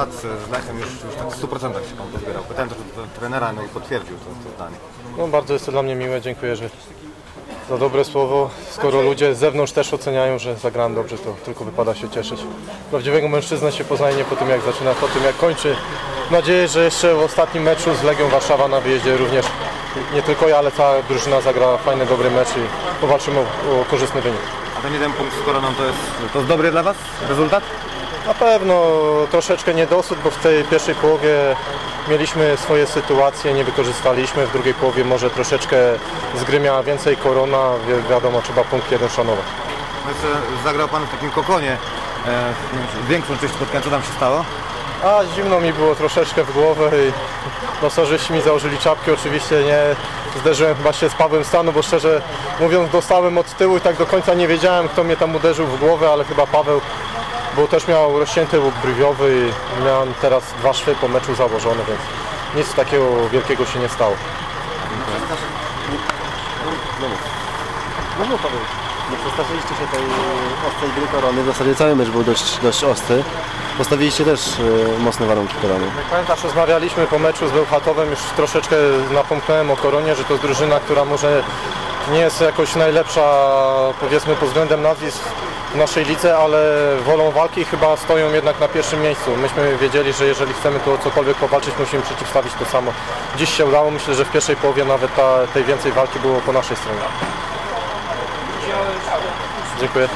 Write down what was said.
skład z Lechem już, już tak w 100% się Pan pozbierał. Pytałem też do trenera, no i potwierdził to, to zdanie. No bardzo jest to dla mnie miłe, dziękuję że za dobre słowo. Skoro ludzie z zewnątrz też oceniają, że zagrałem dobrze, to tylko wypada się cieszyć. Prawdziwego mężczyznę się poznaje nie po tym jak zaczyna, po tym jak kończy. Mam nadzieję, że jeszcze w ostatnim meczu z Legią Warszawa na wyjeździe również nie tylko ja, ale cała drużyna zagra fajny, dobry mecz i powalczymy o, o korzystny wynik. A ten jeden punkt z koroną to jest, to jest dobry dla Was rezultat? Na pewno troszeczkę niedosyt, bo w tej pierwszej połowie mieliśmy swoje sytuacje, nie wykorzystaliśmy. W drugiej połowie może troszeczkę z gry miała więcej korona, wi- wiadomo, trzeba punkt jeden szanować. No zagrał Pan w takim kokonie e, większą część spotkania. Co tam się stało? A zimno mi było troszeczkę w głowę i masażyści mi założyli czapki, oczywiście nie zderzyłem chyba się z Pawłem Stanu, bo szczerze mówiąc dostałem od tyłu i tak do końca nie wiedziałem kto mnie tam uderzył w głowę, ale chyba Paweł, bo też miał rozcięty łuk brwiowy i miałem teraz dwa szwy po meczu założone, więc nic takiego wielkiego się nie stało. No no Paweł, nie przestawiliście się tej ostrej gry korony. W zasadzie cały mecz był dość, dość ostry. Postawiliście też e, mocne warunki korony. Jak pamiętasz, rozmawialiśmy po meczu z Bełchatowem, już troszeczkę napomknąłem o Koronie, że to jest drużyna, która może nie jest jakoś najlepsza, powiedzmy, pod względem nazwisk w naszej lidze, ale wolą walki chyba stoją jednak na pierwszym miejscu. Myśmy wiedzieli, że jeżeli chcemy tu o cokolwiek powalczyć, musimy przeciwstawić to samo. Dziś się udało, myślę, że w pierwszej połowie nawet ta, tej więcej walki było po naszej stronie. Dziękuję.